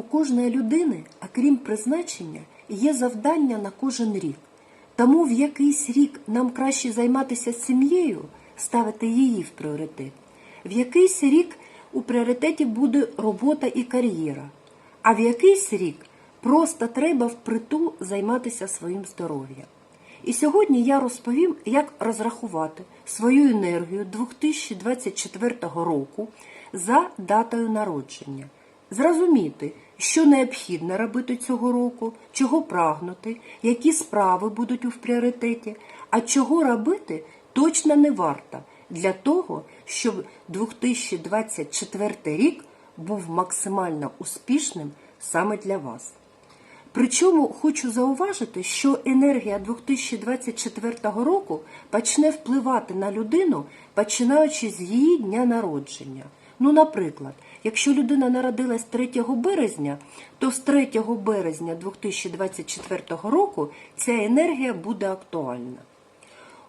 У кожної людини, а крім призначення, є завдання на кожен рік. Тому в якийсь рік нам краще займатися сім'єю, ставити її в пріоритет. В якийсь рік у пріоритеті буде робота і кар'єра, а в якийсь рік просто треба впритул займатися своїм здоров'ям. І сьогодні я розповім, як розрахувати свою енергію 2024 року за датою народження, зрозуміти, що необхідно робити цього року, чого прагнути, які справи будуть у пріоритеті, а чого робити точно не варто для того, щоб 2024 рік був максимально успішним саме для вас. Причому хочу зауважити, що енергія 2024 року почне впливати на людину, починаючи з її дня народження. Ну, наприклад, якщо людина народилась 3 березня, то з 3 березня 2024 року ця енергія буде актуальна.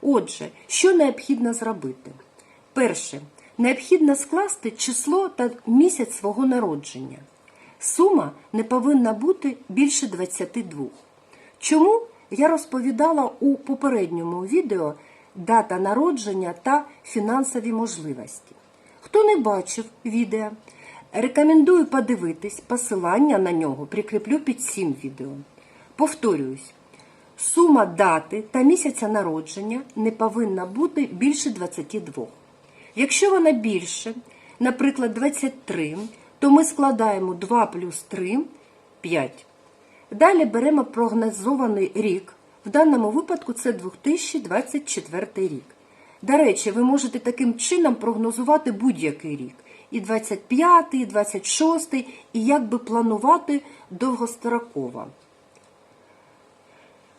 Отже, що необхідно зробити? Перше, необхідно скласти число та місяць свого народження. Сума не повинна бути більше 22. Чому я розповідала у попередньому відео дата народження та фінансові можливості. Хто не бачив відео, рекомендую подивитись, посилання на нього прикріплю під цим відео. Повторююсь, сума дати та місяця народження не повинна бути більше 22. Якщо вона більше, наприклад, 23, то ми складаємо 2 плюс 3 5. Далі беремо прогнозований рік. В даному випадку це 2024 рік. До речі, ви можете таким чином прогнозувати будь-який рік. І 25, і 26, і як би планувати довгостроково.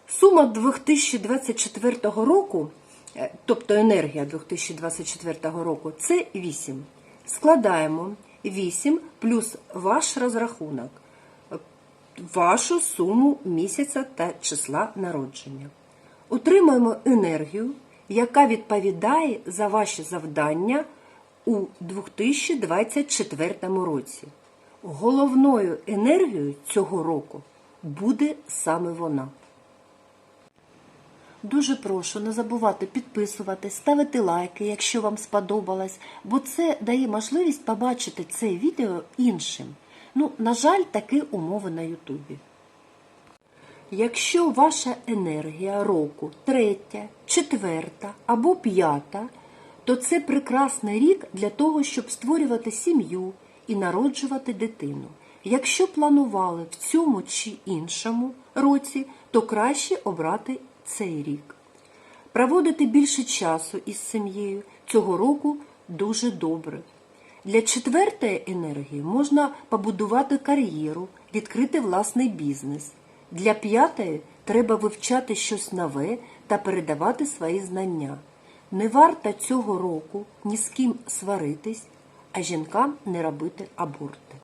Сума 2024 року, е, тобто енергія 2024 року, це 8. Складаємо 8 плюс ваш розрахунок, е, вашу суму місяця та числа народження. Отримаємо енергію, яка відповідає за ваші завдання у 2024 році. Головною енергією цього року буде саме вона. Дуже прошу не забувати підписуватись, ставити лайки, якщо вам сподобалось, бо це дає можливість побачити це відео іншим. Ну, на жаль, такі умови на Ютубі. Якщо ваша енергія року третя, четверта або п'ята, то це прекрасний рік для того, щоб створювати сім'ю і народжувати дитину. Якщо планували в цьому чи іншому році, то краще обрати цей рік. Проводити більше часу із сім'єю цього року дуже добре. Для четвертої енергії можна побудувати кар'єру, відкрити власний бізнес. Для п'ятої треба вивчати щось нове та передавати свої знання. Не варто цього року ні з ким сваритись, а жінкам не робити аборти.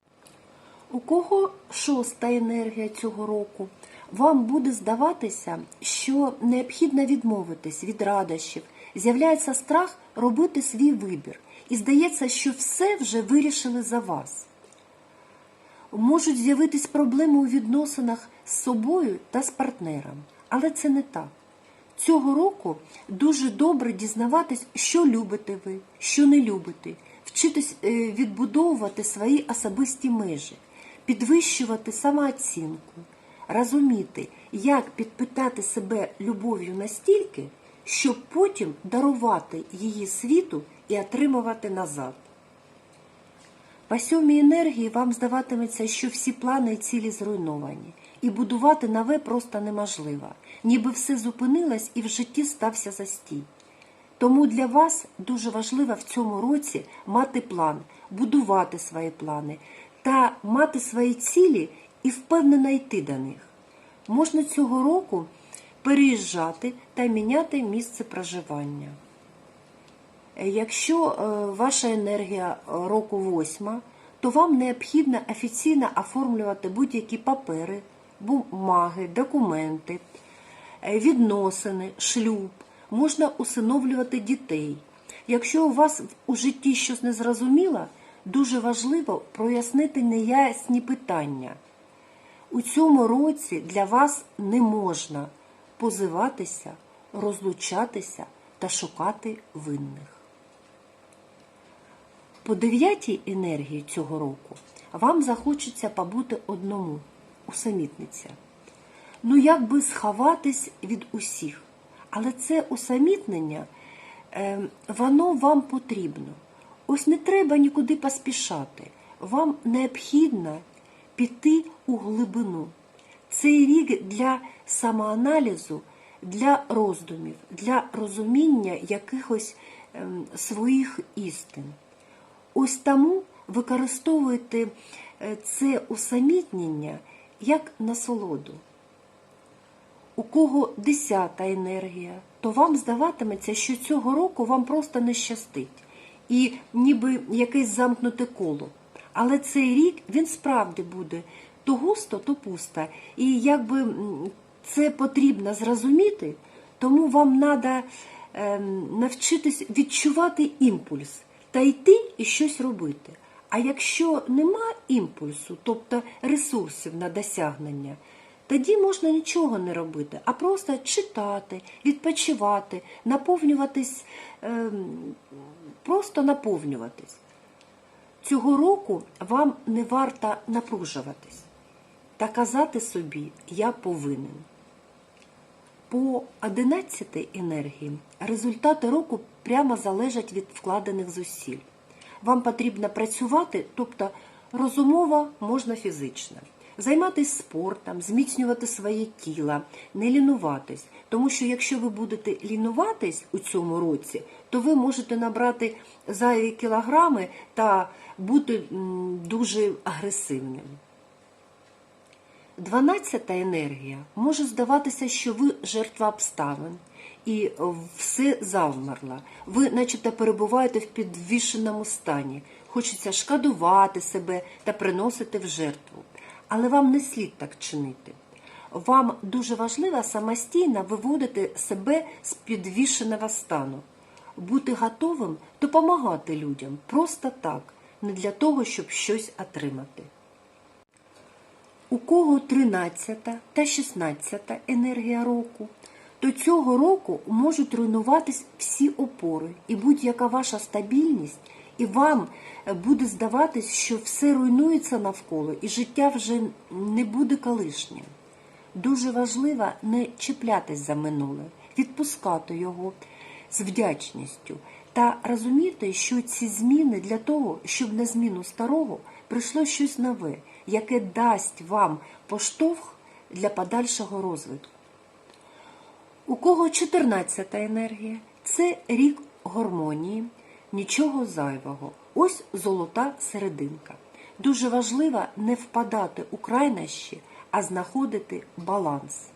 У кого шоста енергія цього року? Вам буде здаватися, що необхідно відмовитись від радощів, з'являється страх робити свій вибір, і здається, що все вже вирішили за вас. Можуть з'явитись проблеми у відносинах з собою та з партнером, але це не так. Цього року дуже добре дізнаватись, що любите ви, що не любите, вчитись е, відбудовувати свої особисті межі, підвищувати самооцінку, розуміти, як підпитати себе любов'ю настільки, щоб потім дарувати її світу і отримувати назад. По сьомій енергії вам здаватиметься, що всі плани і цілі зруйновані, і будувати нове просто неможливо, ніби все зупинилось і в житті стався застій. Тому для вас дуже важливо в цьому році мати план, будувати свої плани та мати свої цілі і впевнено йти до них. Можна цього року переїжджати та міняти місце проживання. Якщо е, ваша енергія року восьма, то вам необхідно офіційно оформлювати будь-які папери, бумаги, документи, е, відносини, шлюб, можна усиновлювати дітей. Якщо у вас у житті щось незрозуміло, дуже важливо прояснити неясні питання. У цьому році для вас не можна позиватися, розлучатися та шукати винних. По дев'ятій енергії цього року вам захочеться побути одному, усамітниця. Ну, як би сховатись від усіх. Але це усамітнення, е, воно вам потрібно. Ось не треба нікуди поспішати. Вам необхідно піти у глибину. Цей рік для самоаналізу, для роздумів, для розуміння якихось ем, своїх істин. Ось тому використовуйте е, це усамітнення як насолоду. У кого десята енергія, то вам здаватиметься, що цього року вам просто не щастить. І ніби якесь замкнуте коло. Але цей рік він справді буде то густо, то пусто. І якби це потрібно зрозуміти, тому вам треба навчитись відчувати імпульс та йти і щось робити. А якщо нема імпульсу, тобто ресурсів на досягнення, тоді можна нічого не робити, а просто читати, відпочивати, наповнюватись, ем, просто наповнюватись. Цього року вам не варто напружуватись та казати собі Я повинен. По 11 енергії результати року прямо залежать від вкладених зусиль. Вам потрібно працювати, тобто розумово можна фізично. Займатися спортом, зміцнювати своє тіло, не лінуватись. Тому що якщо ви будете лінуватись у цьому році, то ви можете набрати зайві кілограми та бути дуже агресивним. Дванадцята енергія може здаватися, що ви жертва обставин і все завмерла. Ви, начебто, перебуваєте в підвішеному стані. Хочеться шкодувати себе та приносити в жертву. Але вам не слід так чинити. Вам дуже важливо самостійно виводити себе з підвішеного стану, бути готовим допомагати людям просто так, не для того, щоб щось отримати. У кого 13 та 16 енергія року, то цього року можуть руйнуватись всі опори і будь-яка ваша стабільність, і вам буде здаватись, що все руйнується навколо, і життя вже не буде колишнім. Дуже важливо не чіплятись за минуле, відпускати його з вдячністю та розуміти, що ці зміни для того, щоб на зміну старого прийшло щось нове, яке дасть вам поштовх для подальшого розвитку. У кого 14-та енергія це рік гармонії, нічого зайвого. Ось золота серединка. Дуже важливо не впадати у крайнощі, а знаходити баланс.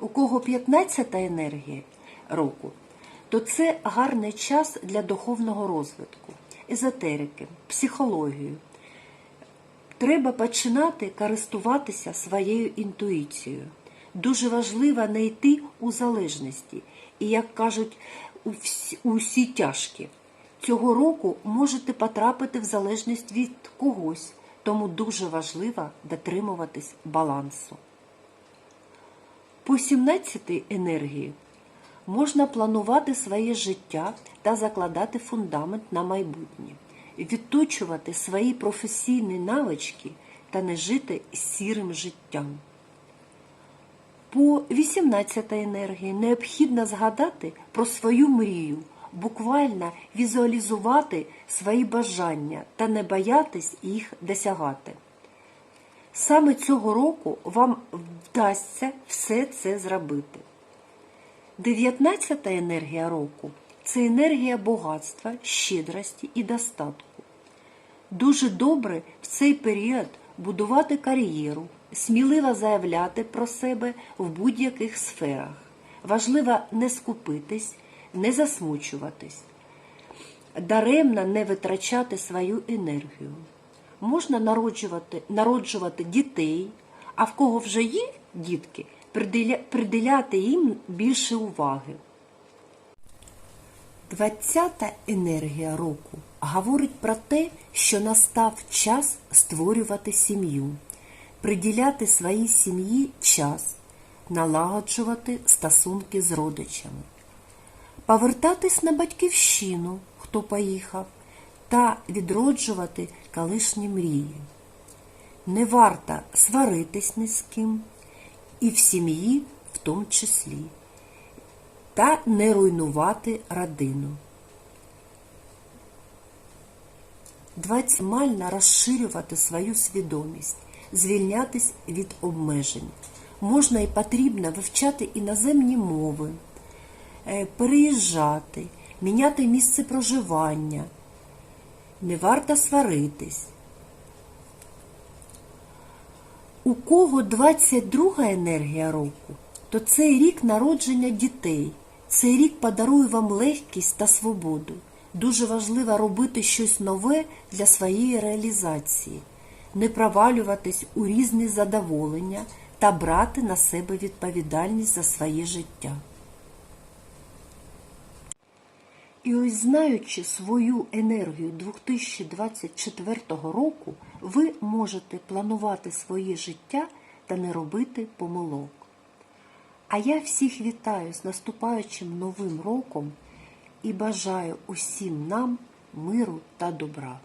У кого 15-та енергія року, то це гарний час для духовного розвитку, езотерики, психологію. Треба починати користуватися своєю інтуїцією. Дуже важливо не йти у залежності і, як кажуть, у всі, у тяжкі. Цього року можете потрапити в залежність від когось, тому дуже важливо дотримуватись балансу. По 17 енергії можна планувати своє життя та закладати фундамент на майбутнє, відточувати свої професійні навички та не жити сірим життям. По 18 енергії необхідно згадати про свою мрію, буквально візуалізувати свої бажання та не боятись їх досягати. Саме цього року вам вдасться все це зробити. 19 енергія року це енергія багатства, щедрості і достатку. Дуже добре в цей період будувати кар'єру, сміливо заявляти про себе в будь-яких сферах. Важливо не скупитись, не засмучуватись, даремно не витрачати свою енергію. Можна народжувати, народжувати дітей, а в кого вже є дітки, приділяти їм більше уваги. Двадцята енергія року говорить про те, що настав час створювати сім'ю, приділяти своїй сім'ї час, налагоджувати стосунки з родичами, повертатись на батьківщину, хто поїхав, та відроджувати колишні мрії. Не варто сваритись ні з ким, і в сім'ї в тому числі та не руйнувати родину. Максимально розширювати свою свідомість, звільнятись від обмежень. Можна і потрібно вивчати іноземні мови, е, переїжджати, міняти місце проживання. Не варто сваритись. У кого 22 енергія року, то цей рік народження дітей. Цей рік подарує вам легкість та свободу. Дуже важливо робити щось нове для своєї реалізації, не провалюватись у різні задоволення та брати на себе відповідальність за своє життя. І ось знаючи свою енергію 2024 року, ви можете планувати своє життя та не робити помилок. А я всіх вітаю з наступаючим новим роком і бажаю усім нам миру та добра.